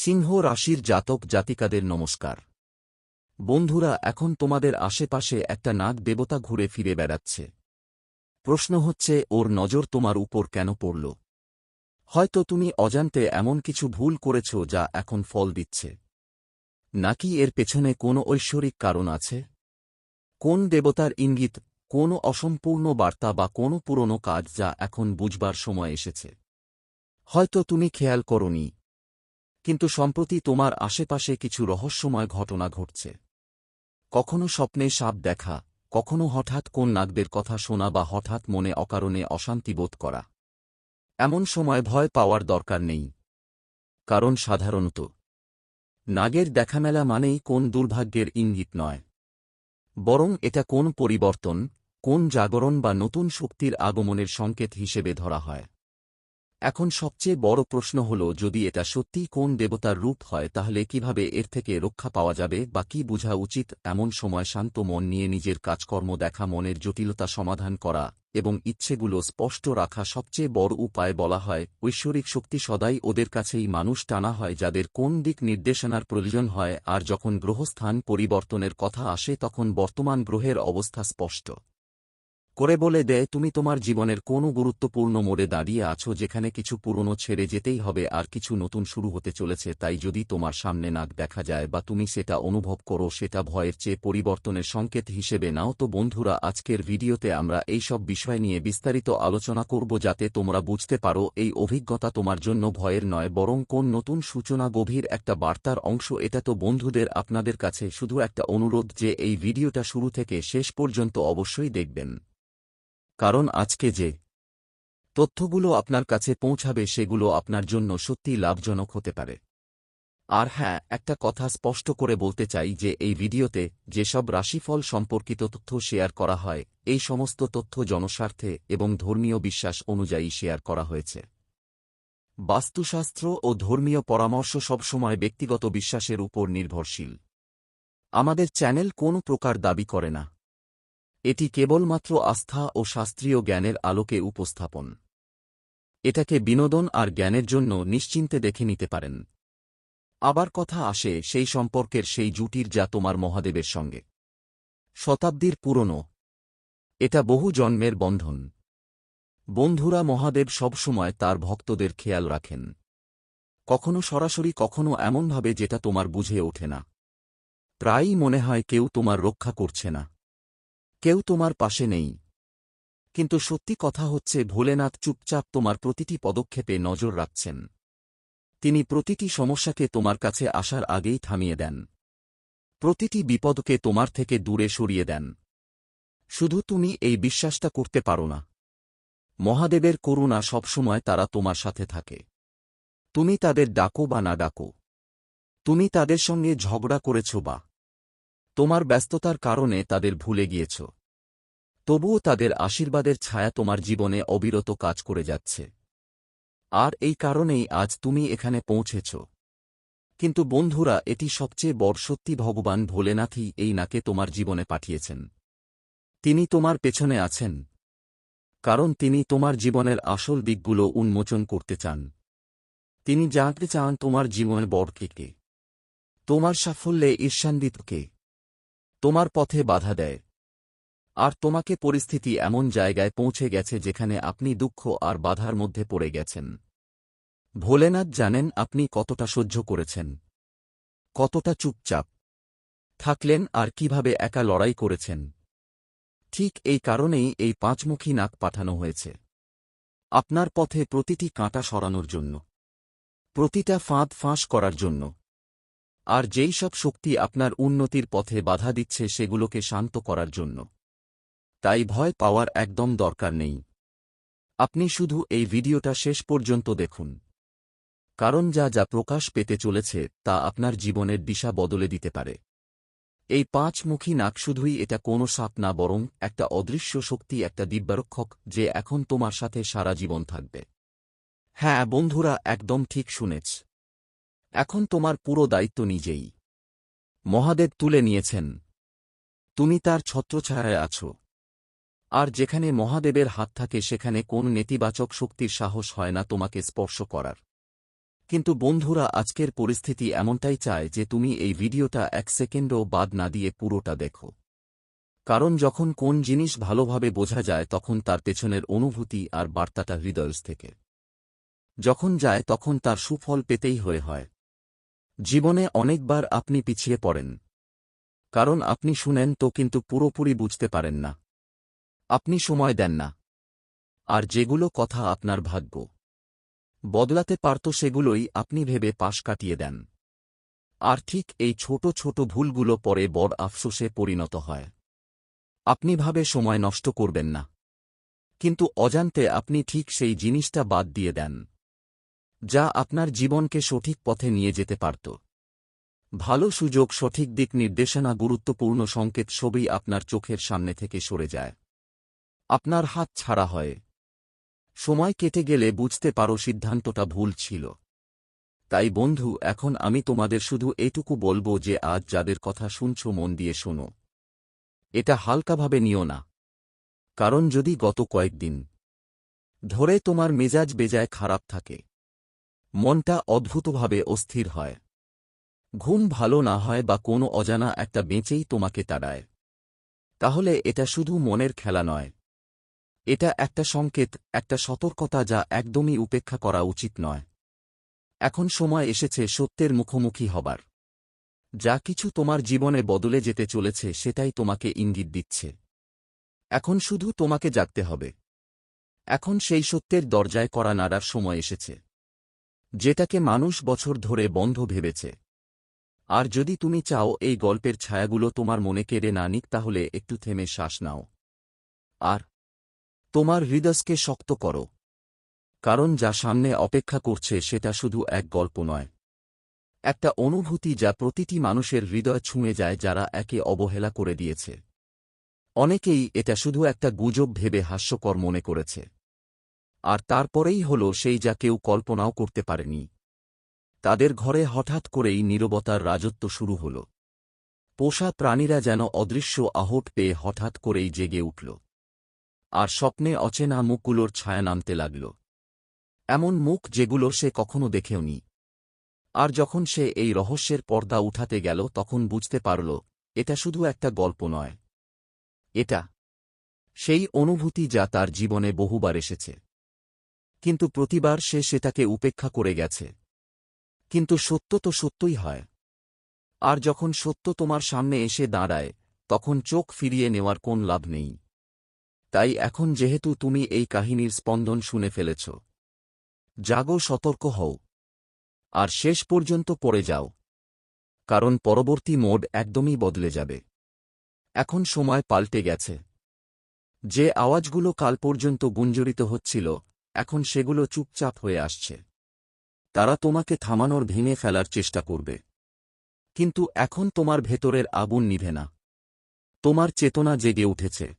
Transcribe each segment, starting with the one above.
সিংহ রাশির জাতক জাতিকাদের নমস্কার। বন্ধুরা, এখন তোমাদের আশেপাশে একটা নাগ দেবতা ঘুরে ফিরে বেড়াচ্ছে। প্রশ্ন হচ্ছে, ওর নজর তোমার উপর কেন পড়ল? হয়তো তুমি অজান্তে এমন কিছু ভুল করেছ যা এখন ফল দিচ্ছে। নাকি এর পেছনে কোনো ঐশ্বরিক কারণ আছে? কোন দেবতার ইঙ্গিত, কোনো অসম্পূর্ণ বার্তা বা কোনো পুরনো কাজ যা এখন বুঝবার সময় এসেছে? হয়তো তুমি খেয়াল করনি কিন্তু সম্প্রতি তোমার আশেপাশে কিছু রহস্যময় ঘটনা ঘটছে। কখনো স্বপ্নে সাপ দেখা, কখনো হঠাৎ কোন নাগদের কথা শোনা বা হঠাৎ মনে অকারণে অশান্তি বোধ করা। এমন সময় ভয় পাওয়ার দরকার নেই। কারণ সাধারণত, নাগের দেখামেলা মানেই কোন দুর্ভাগ্যের ইঙ্গিত নয়। বরং এটা কোন পরিবর্তন, কোন জাগরণ বা নতুন শক্তির আগমনের সংকেত হিসেবে ধরা হয়। এখন সবচেয়ে বড় প্রশ্ন হল, যদি এটা সত্যিই কোন দেবতার রূপ হয়, তাহলে কীভাবে এর থেকে রক্ষা পাওয়া যাবে বা কি বোঝা উচিত? এমন সময় শান্ত মন নিয়ে নিজের কাজকর্ম দেখা, মনের জটিলতা সমাধান করা এবং ইচ্ছেগুলো স্পষ্ট রাখা সবচেয়ে বড় উপায় বলা হয়। ঐশ্বরিক শক্তি সদাই ওদের কাছেই মানুষ টানা হয়, যাদের কোন দিক নির্দেশনার প্রয়োজন হয়, আর যখন গ্রহস্থান পরিবর্তনের কথা আসে, তখন বর্তমান গ্রহের অবস্থা স্পষ্ট। করে বলে দেয়, তুমি তোমার জীবনের কোনো গুরুত্বপূর্ণ মোড়ে দাঁড়িয়ে আছো যেখানে কিছু পুরনো ছেড়ে যেতেই হবে আর কিছু নতুন শুরু হতে চলেছে। তাই যদি তোমার সামনে নাক দেখা যায় বা তুমি সেটা অনুভব করো, সেটা ভয়ের চেয়ে পরিবর্তনের সংকেত হিসেবে নাও। তো বন্ধুরা, আজকের ভিডিওতে আমরা এই সব বিষয় নিয়ে বিস্তারিত আলোচনা করব যাতে তোমরা বুঝতে পারো এই অভিজ্ঞতা তোমার জন্য ভয়ের নয়, বরং কোন নতুন সূচনা গভীর একটা বার্তার অংশ। এটা তো বন্ধুদের আপনাদের কাছে শুধু একটা অনুরোধ যে এই ভিডিওটা শুরু থেকে শেষ পর্যন্ত অবশ্যই দেখবেন। কারণ আজকে যে তথ্যগুলো আপনার কাছে পৌঁছাবে সেগুলো আপনার জন্য সত্যি লাভজনক হতে পারে। আর হ্যাঁ একটা কথা স্পষ্ট করে বলতে চাই যে এই ভিডিওতে যেসব রাশিফল সম্পর্কিত তথ্য শেয়ার করা হয়, এই সমস্ত তথ্য জনস্বার্থে এবং ধর্মীয় বিশ্বাস অনুযায়ী শেয়ার করা হয়েছে। বাস্তুশাস্ত্র ও ধর্মীয় পরামর্শ সবসময় ব্যক্তিগত বিশ্বাসের উপর নির্ভরশীল। আমাদের চ্যানেল কোনো প্রকার দাবি করে না। এটি কেবলমাত্র আস্থা ও শাস্ত্রীয় জ্ঞানের আলোকে উপস্থাপন। এটাকে বিনোদন আর জ্ঞানের জন্য নিশ্চিন্তে দেখে নিতে পারেন। আবার কথা আসে সেই সম্পর্কের সেই জুটির যা তোমার মহাদেবের সঙ্গে। শতাব্দীর পুরনো। এটা বহু জন্মের বন্ধন। বন্ধুরা মহাদেব সবসময় তার ভক্তদের খেয়াল রাখেন। কখনো সরাসরি, কখনো এমনভাবে যেটা তোমার বুঝে ওঠে না। প্রায়ই মনে হয় কেউ তোমার রক্ষা করছে না। কেউ তোমার পাশে নেই। কিন্তু সত্যি কথা হচ্ছে, ভোলেনাথ চুপচাপ তোমার প্রতিটি পদক্ষেপে নজর রাখছেন। তিনি প্রতিটি সমস্যাকে তোমার কাছে আসার আগেই থামিয়ে দেন। প্রতিটি বিপদকে তোমার থেকে দূরে সরিয়ে দেন। শুধু তুমি এই বিশ্বাসটা করতে পারো না। মহাদেবের করুণা সবসময় তারা তোমার সাথে থাকে। তুমি তাদের ডাকো বা না ডাকো। তুমি তাদের সঙ্গে ঝগড়া করেছ বা তোমার ব্যস্ততার কারণে তাদের ভুলে গিয়েছ। তবুও তাদের আশীর্বাদের ছায়া তোমার জীবনে অবিরত কাজ করে যাচ্ছে। আর এই কারণেই আজ তুমি এখানে পৌঁছেছ। কিন্তু বন্ধুরা, এটি সবচেয়ে বড় সত্যি ভগবান ভোলেনাথই এই নাকে তোমার জীবনে পাঠিয়েছেন। তিনি তোমার পেছনে আছেন। কারণ তিনি তোমার জীবনের আসল দিকগুলো উন্মোচন করতে চান। তিনি জানতে চান তোমার জীবনে বড়কে কে। তোমার সাফল্যে ঈর্ষান্বিত কে। তোমার পথে বাধা দেয়। আর তোমাকে পরিস্থিতি এমন জায়গায় পৌঁছে গেছে যেখানে আপনি দুঃখ আর বাধার মধ্যে পড়ে গেছেন। ভোলেনাথ জানেন আপনি কতটা সহ্য করেছেন। কতটা চুপচাপ থাকলেন আর কীভাবে একা লড়াই করেছেন। ঠিক এই কারণেই এই পাঁচমুখী নাক পাঠানো হয়েছে। আপনার পথে প্রতিটি কাঁটা সরানোর জন্য, প্রতিটা ফাঁদ ফাঁস করার জন্য আর যেই সব শক্তি আপনার উন্নতির পথে বাধা দিচ্ছে সেগুলোকে শান্ত করার জন্য। তাই ভয় পাওয়ার একদম দরকার নেই। আপনি শুধু এই ভিডিওটা শেষ পর্যন্ত দেখুন। কারণ যা যা প্রকাশ পেতে চলেছে তা আপনার জীবনের দিশা বদলে দিতে পারে। এই পাঁচমুখী নাক শুধুই এটা কোনো সাপ না, বরং একটা অদৃশ্য শক্তি, একটা দিব্যারক্ষক, যে এখন তোমার সাথে সারা জীবন থাকবে। হ্যাঁ বন্ধুরা, একদম ঠিক শুনেছ। এখন তোমার পুরো দায়িত্ব নিজেই। মহাদেব তুলে নিয়েছেন। তুমি তার ছত্রছায়ায় আছো। আর যেখানে মহাদেবের হাত থাকে, সেখানে কোন নেতিবাচক শক্তির সাহস হয় না তোমাকে স্পর্শ করার। কিন্তু বন্ধুরা, আজকের পরিস্থিতি এমনটাই চায় যে তুমি এই ভিডিওটা এক সেকেন্ডও বাদ না দিয়ে পুরোটা দেখো। কারণ যখন কোন জিনিস ভালোভাবে বোঝা যায়, তখন তার পেছনের অনুভূতি আর বার্তাটা হৃদয়স থেকে। যখন যায়, তখন তার সুফল পেতেই হয়ে হয়। জীবনে অনেকবার আপনি পিছিয়ে পড়েন। কারণ আপনি শুনেন তো কিন্তু পুরোপুরি বুঝতে পারেন না। আপনি সময় দেন না। আর যেগুলো কথা আপনার ভাগ্য। বদলাতে পারত সেগুলোই আপনি ভেবে পাশ কাটিয়ে দেন। আর ঠিক এই ছোট ছোট ভুলগুলো পরে বড় আফসোসে পরিণত হয়। আপনি ভাবে সময় নষ্ট করবেন না। কিন্তু অজান্তে আপনি ঠিক সেই জিনিসটা বাদ দিয়ে দেন। যা আপনার জীবনকে সঠিক পথে নিয়ে যেতে পারত। ভালো সুযোগ, সঠিক দিক নির্দেশনা, গুরুত্বপূর্ণ সংকেত সবই আপনার চোখের সামনে থেকে সরে যায়। আপনার হাত ছাড়া হয়। সময় কেটে গেলে বুঝতে পারো সিদ্ধান্তটা ভুল ছিল। তাই বন্ধু, এখন আমি তোমাদের শুধু এটুকু বলব যে আজ যাদের কথা শুনছ মন দিয়ে শোনো। এটা হালকাভাবে নিও না। কারণ যদি গত কয়েকদিন ধরে তোমার মেজাজ বেজায় খারাপ থাকে মনটা অদ্ভুতভাবে অস্থির হয়। ঘুম ভালো না হয় বা কোনো অজানা একটা বেঁচেই তোমাকে তাড়ায়। তাহলে এটা শুধু মনের খেলা নয়। এটা একটা সংকেত, একটা সতর্কতা যা একদমই উপেক্ষা করা উচিত নয়। এখন সময় এসেছে সত্যের মুখোমুখি হবার। যা কিছু তোমার জীবনে বদলে যেতে চলেছে সেটাই তোমাকে ইঙ্গিত দিচ্ছে। এখন শুধু তোমাকে জাগতে হবে। এখন সেই সত্যের দরজায় করা নাড়ার সময় এসেছে। যেটাকে মানুষ বছর ধরে বন্ধ ভেবেছে। আর যদি তুমি চাও এই গল্পের ছায়াগুলো তোমার মনে কেড়ে না নিক, তাহলে একটু থেমে শ্বাস নাও। আর তোমার হৃদয়কে শক্ত করো। কারণ যা সামনে অপেক্ষা করছে সেটা শুধু এক গল্প নয়। একটা অনুভূতি যা প্রতিটি মানুষের হৃদয় ছুঁয়ে যায়, যারা একে অবহেলা করে দিয়েছে। অনেকেই এটা শুধু একটা গুজব ভেবে হাস্যকর মনে করেছে। আর তারপরেই হল সেই যা কেউ কল্পনাও করতে পারেনি। তাদের ঘরে হঠাৎ করেই নীরবতার রাজত্ব শুরু হল। পোষা প্রাণীরা যেন অদৃশ্য আহট পেয়ে হঠাৎ করেই জেগে উঠল। আর স্বপ্নে অচেনা মুখগুলোর ছায়া নামতে লাগল। এমন মুখ যেগুলো সে কখনো দেখেওনি। আর যখন সে এই রহস্যের পর্দা উঠাতে গেল, তখন বুঝতে পারল, এটা শুধু একটা গল্প নয়। এটা সেই অনুভূতি যা তার জীবনে বহুবার এসেছে। কিন্তু প্রতিবার সে সেটাকে উপেক্ষা করে গেছে। কিন্তু সত্য তো সত্যই হয়। আর যখন সত্য তোমার সামনে এসে দাঁড়ায়, তখন চোখ ফিরিয়ে নেওয়ার কোন লাভ নেই। তাই এখন যেহেতু তুমি এই কাহিনীর স্পন্দন শুনে ফেলেছ, জাগো, সতর্ক হও। আর শেষ পর্যন্ত পড়ে যাও। কারণ পরবর্তী মোড একদমই বদলে যাবে। এখন সময় পাল্টে গেছে। যে আওয়াজগুলো কাল পর্যন্ত গুঞ্জরিত হচ্ছিল এখন সেগুলো চুপচাপ হয়ে আসছে। তারা তোমাকে থামানোর ভেঙে ফেলার চেষ্টা করবে। কিন্তু এখন তোমার ভেতরের আগুন নিভে না। তোমার চেতনা জেগে উঠেছে।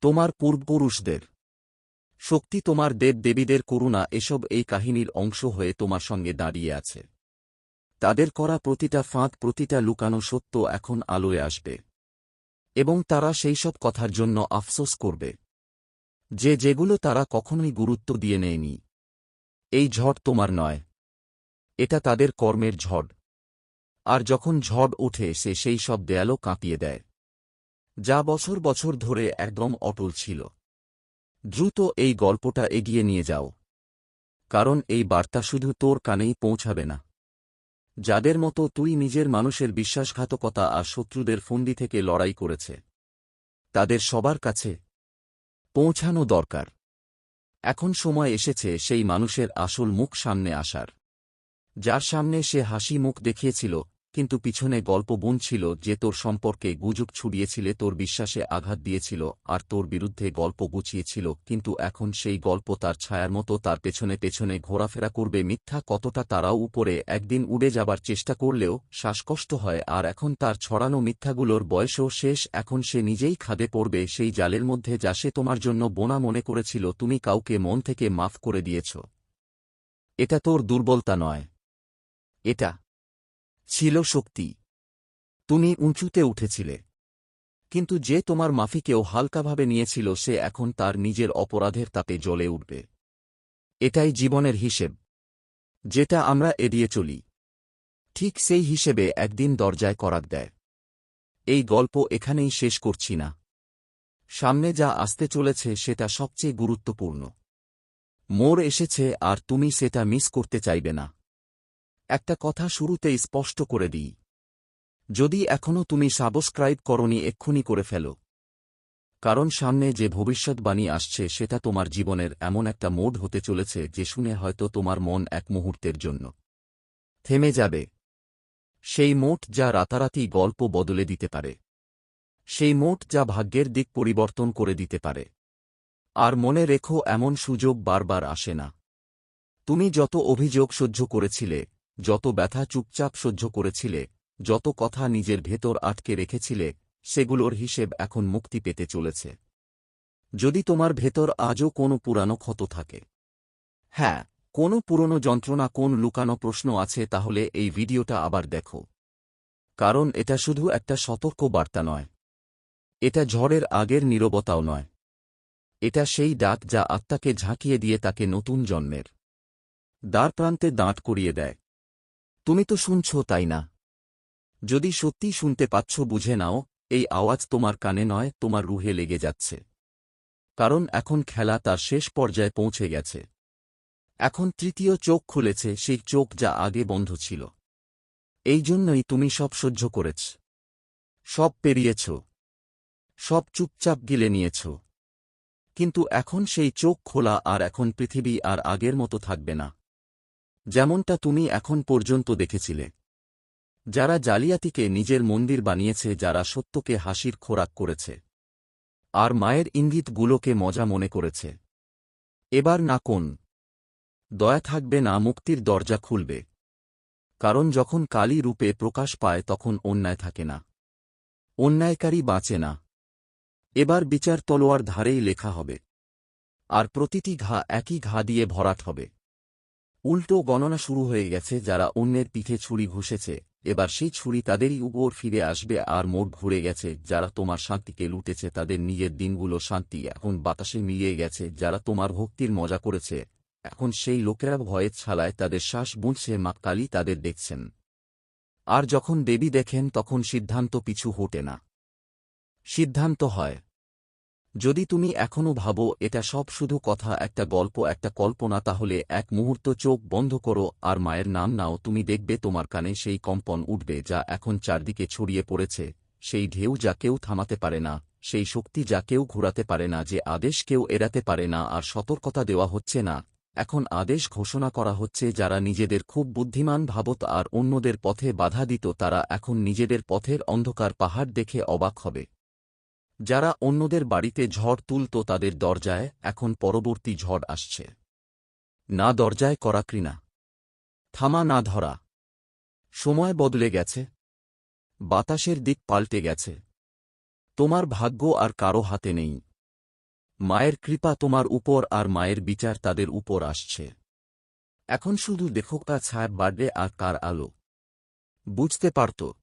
তোমার পূর্বপুরুষদের। শক্তি তোমার দেব দেবীদের করুণা এসব এই কাহিনীর অংশ হয়ে তোমার সঙ্গে দাঁড়িয়ে আছে। তাদের করা প্রতিটা ফাঁদ, প্রতিটা লুকানো সত্য এখন আলোয় আসবে। এবং তারা সেই সব কথার জন্য আফসোস করবে। যে যেগুলো তারা কখনোই গুরুত্ব দিয়ে নেয়নি। এই ঝড় তোমার নয়। এটা তাদের কর্মের ঝড়। আর যখন ঝড় ওঠে, সে সেই সব দেয়ালও কাঁপিয়ে দেয়। যা বছর বছর ধরে একদম অটল ছিল। দ্রুত এই গল্পটা এগিয়ে নিয়ে যাও। কারণ এই বার্তা শুধু তোর কানেই পৌঁছাবে না। যাদের মতো তুই নিজের মানুষের বিশ্বাসঘাতকতা আর শত্রুদের ফন্দি থেকে লড়াই করেছে। তাদের সবার কাছে পৌঁছানো দরকার। এখন সময় এসেছে সেই মানুষের আসল মুখ সামনে আসার। যার সামনে সে হাসি মুখ দেখিয়েছিল কিন্তু পিছনে গল্প বুনছিল যে তোর সম্পর্কে গুজব ছুড়িয়েছিলে, তোর বিশ্বাসে আঘাত দিয়েছিল আর তোর বিরুদ্ধে গল্প গুছিয়েছিল, কিন্তু এখন সেই গল্প তার ছায়ার মতো তার পেছনে পেছনে ঘোরাফেরা করবে মিথ্যা কতটা তারাও উপরে একদিন উড়ে যাবার চেষ্টা করলেও শ্বাসকষ্ট হয় আর এখন তার ছড়ানো মিথ্যাগুলোর বয়সও শেষ, এখন সে নিজেই খাদে পড়বে সেই জালের মধ্যে যা সে তোমার জন্য বোনা মনে করেছিল, তুমি কাউকে মন থেকে মাফ করে দিয়েছ। এটা তোর দুর্বলতা নয়। এটা ছিল শক্তি। তুমি উঁচুতে উঠেছিলে। কিন্তু যে তোমার মাফিকেও হালকাভাবে নিয়েছিল সে এখন তার নিজের অপরাধের তাপে জ্বলে উঠবে। এটাই জীবনের হিসেব। যেটা আমরা এড়িয়ে চলি। ঠিক সেই হিসেবে একদিন দরজায় করাত দেয়। এই গল্প এখানেই শেষ করছি না। সামনে যা আসতে চলেছে সেটা সবচেয়ে গুরুত্বপূর্ণ। মোর এসেছে আর তুমি সেটা মিস করতে চাইবে না। একটা কথা শুরুতেই স্পষ্ট করে দিই। যদি এখনও তুমি সাবস্ক্রাইব করনি, এক্ষুনি করে ফেলো। কারণ সামনে যে ভবিষ্যৎবাণী আসছে, সেটা তোমার জীবনের এমন একটা মোড হতে চলেছে, যে শুনে হয়তো তোমার মন এক মুহূর্তের জন্য থেমে যাবে। সেই মোট যা রাতারাতি গল্প বদলে দিতে পারে। সেই মোট যা ভাগ্যের দিক পরিবর্তন করে দিতে পারে। আর মনে রেখো, এমন সুযোগ বারবার আসে না। তুমি যত অভিযোগ সহ্য করেছিলে যত ব্যথা চুপচাপ সহ্য করেছিলে, যত কথা নিজের ভেতর আটকে রেখেছিলে, সেগুলোর হিসেব এখন মুক্তি পেতে চলেছে। যদি তোমার ভেতর আজও কোনো পুরানো ক্ষত থাকে। হ্যাঁ কোনো পুরনো যন্ত্রণা কোন লুকানো প্রশ্ন আছে তাহলে এই ভিডিওটা আবার দেখো। কারণ এটা শুধু একটা সতর্ক বার্তা নয়। এটা ঝড়ের আগের নীরবতাও নয়। এটা সেই ডাক যা আত্মাকে ঝাঁকিয়ে দিয়ে তাকে নতুন জন্মের দ্বার প্রান্তে দাঁট করিয়ে দেয়। তুমি তো শুনছ তাই না? যদি সত্যি শুনতে পাচ্ছ, বুঝে নাও, এই আওয়াজ তোমার কানে নয়, তোমার রুহে লেগে যাচ্ছে। কারণ এখন খেলা তার শেষ পর্যায়ে পৌঁছে গেছে। এখন তৃতীয় চোখ খুলেছে, সেই চোখ যা আগে বন্ধ ছিল। এই জন্যই তুমি সব সহ্য করেছ। সব পেরিয়েছ। সব চুপচাপ গিলে নিয়েছ। কিন্তু এখন সেই চোখ খোলা, আর এখন পৃথিবী আর আগের মতো থাকবে না। যেমনটা তুমি এখন পর্যন্ত দেখেছিলে। যারা জালিয়াতিকে নিজের মন্দির বানিয়েছে, যারা সত্যকে হাসির খোরাক করেছে। আর মায়ের ইঙ্গিতগুলোকে মজা মনে করেছে। এবার না কোন। দয়া থাকবে না, মুক্তির দরজা খুলবে। কারণ যখন কালী রূপে প্রকাশ পায়, তখন অন্যায় থাকে না। অন্যায়কারী বাঁচে না। এবার বিচার তলোয়ার ধারেই লেখা হবে। আর প্রতিটি ঘা একই ঘা দিয়ে ভরাট হবে। উল্টো গণনা শুরু হয়ে গেছে যারা অন্যের পিঠে ছুরি ঘুষেছে। এবার সেই ছুরি তাদেরই উপর ফিরে আসবে আর মোট ঘুরে গেছে। যারা তোমার শান্তিকে লুটেছে তাদের নিজের দিনগুলো শান্তি এখন বাতাসে মিলিয়ে গেছে। যারা তোমার ভক্তির মজা করেছে, এখন সেই লোকেরা ভয়ে ছালায় তাদের শ্বাস বুঝছে মা কালী তাদের দেখছেন। আর যখন দেবী দেখেন, তখন সিদ্ধান্ত পিছু হোটে না। সিদ্ধান্ত হয়। যদি তুমি এখনও ভাবো, এটা সব শুধু কথা, একটা গল্প, একটা কল্পনা, তাহলে এক মুহূর্ত চোখ বন্ধ করো আর মায়ের নাম নাও, তুমি দেখবে তোমার কানে সেই কম্পন উঠবে যা এখন চারদিকে ছড়িয়ে পড়েছে, সেই ঢেউ যা কেউ থামাতে পারে না, সেই শক্তি যা কেউ ঘুরাতে পারে না, যে আদেশ কেউ এড়াতে পারে না আর সতর্কতা দেওয়া হচ্ছে না। এখন আদেশ ঘোষণা করা হচ্ছে, যারা নিজেদের খুব বুদ্ধিমান ভাবত আর অন্যদের পথে বাধা দিত, তারা এখন নিজেদের পথের অন্ধকার পাহাড় দেখে অবাক হবে। যারা অন্যদের বাড়িতে ঝড় তুলত তাদের দরজায় এখন পরবর্তী ঝড় আসছে। না দরজায় করা থামা না ধরা। সময় বদলে গেছে। বাতাসের দিক পাল্টে গেছে। তোমার ভাগ্য আর কারও হাতে নেই। মায়ের কৃপা তোমার উপর আর মায়ের বিচার তাদের উপর আসছে। এখন শুধু দেখো তা ছায় বাড়বে আর কার আলো। বুঝতে পারত।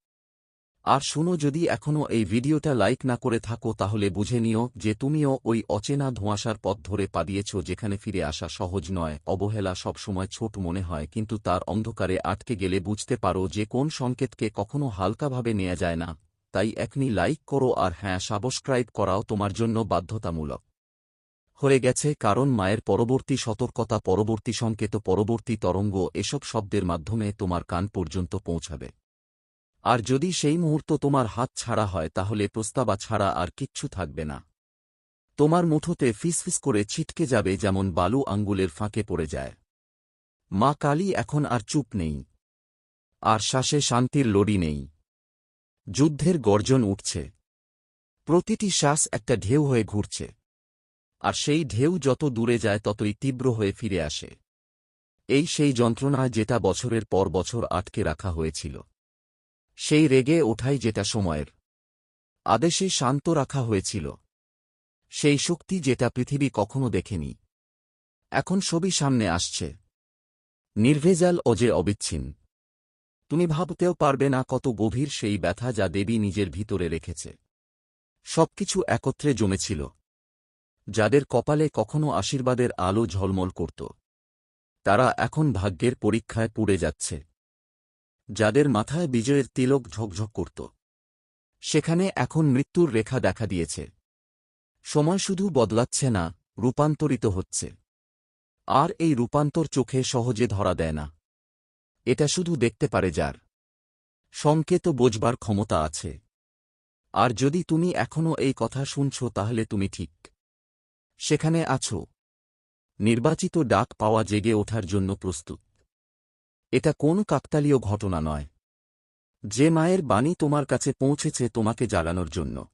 আর শুনো যদি এখনও এই ভিডিওটা লাইক না করে থাকো তাহলে বুঝে নিও যে তুমিও ওই অচেনা ধোঁয়াশার পথ ধরে পাদিয়েছ যেখানে ফিরে আসা সহজ নয়, অবহেলা সবসময় ছোট মনে হয়, কিন্তু তার অন্ধকারে আটকে গেলে বুঝতে পারো যে কোন সংকেতকে কখনো হালকাভাবে নেওয়া যায় না। তাই এখনই লাইক করো আর হ্যাঁ সাবস্ক্রাইব করাও তোমার জন্য বাধ্যতামূলক। হয়ে গেছে কারণ মায়ের পরবর্তী সতর্কতা, পরবর্তী সংকেত, পরবর্তী তরঙ্গ, এসব শব্দের মাধ্যমে তোমার কান পর্যন্ত পৌঁছাবে। আর যদি সেই মুহূর্ত তোমার হাত ছাড়া হয়, তাহলে প্রস্তাবা ছাড়া আর কিচ্ছু থাকবে না। তোমার মুঠোতে ফিসফিস করে ছিটকে যাবে যেমন বালু আঙ্গুলের ফাঁকে পড়ে যায়। মা কালী এখন আর চুপ নেই। আর শ্বাসে শান্তির লড়ি নেই। যুদ্ধের গর্জন উঠছে। প্রতিটি শ্বাস একটা ঢেউ হয়ে ঘুরছে। আর সেই ঢেউ যত দূরে যায়, ততই তীব্র হয়ে ফিরে আসে। এই সেই যন্ত্রণা যেটা বছরের পর বছর আটকে রাখা হয়েছিল। সেই রেগে ওঠাই যেটা সময়ের। আদেশে শান্ত রাখা হয়েছিল। সেই শক্তি যেটা পৃথিবী কখনো দেখেনি। এখন ছবি সামনে আসছে। নির্ভেজাল অজে অবিচ্ছিন্ন। তুমি ভাবতেও পারবে না কত গভীর সেই ব্যথা যা দেবী নিজের ভিতরে রেখেছে। সবকিছু একত্রে জমেছিল। যাদের কপালে কখনো আশীর্বাদের আলো ঝলমল করত। তারা এখন ভাগ্যের পরীক্ষায় পুড়ে যাচ্ছে। যাদের মাথায় বিজয়ের তিলক ঝকঝক করত। সেখানে এখন মৃত্যুর রেখা দেখা দিয়েছে। সময় শুধু বদলাচ্ছে না, রূপান্তরিত হচ্ছে। আর এই রূপান্তর চোখে সহজে ধরা দেয় না। এটা শুধু দেখতে পারে যার। সংকেত বোঝবার ক্ষমতা আছে। আর যদি তুমি এখনও এই কথা শুনছ, তাহলে তুমি ঠিক। সেখানে আছো। নির্বাচিত ডাক পাওয়া জেগে ওঠার জন্য প্রস্তুত। এটা কোন কাকতালীয় ঘটনা নয়। যে মায়ের বাণী তোমার কাছে পৌঁছেছে তোমাকে জ্বালানোর জন্য।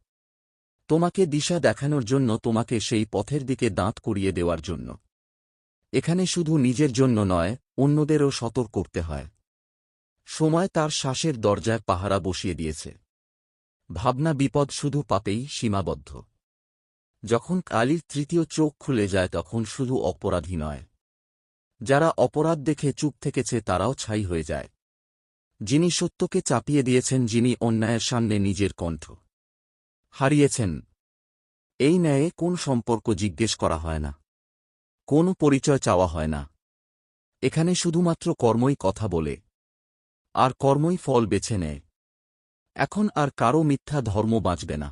তোমাকে দিশা দেখানোর জন্য তোমাকে সেই পথের দিকে দাঁত করিয়ে দেওয়ার জন্য। এখানে শুধু নিজের জন্য নয়, অন্যদেরও সতর্ক করতে হয়। সময় তার শ্বাসের দরজায় পাহারা বসিয়ে দিয়েছে। ভাবনা বিপদ শুধু পাপেই সীমাবদ্ধ। যখন কালির তৃতীয় চোখ খুলে যায় তখন শুধু অপরাধী নয়। যারা অপরাধ দেখে চুপ থেকেছে তারাও ছাই হয়ে যায়। যিনি সত্যকে চাপিয়ে দিয়েছেন, যিনি অন্যায়ের সামনে নিজের কণ্ঠ হারিয়েছেন, এই ন্যায়ে কোন সম্পর্ক জিজ্ঞেস করা হয় না, কোন পরিচয় চাওয়া হয় না। এখানে শুধুমাত্র কর্মই কথা বলে, আর কর্মই ফল বেছে নেয়। এখন আর কারও মিথ্যা ধর্ম বাঁচবে না।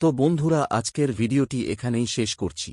তো বন্ধুরা, আজকের ভিডিওটি এখানেই শেষ করছি।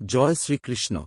জয় শ্রীকৃষ্ণ।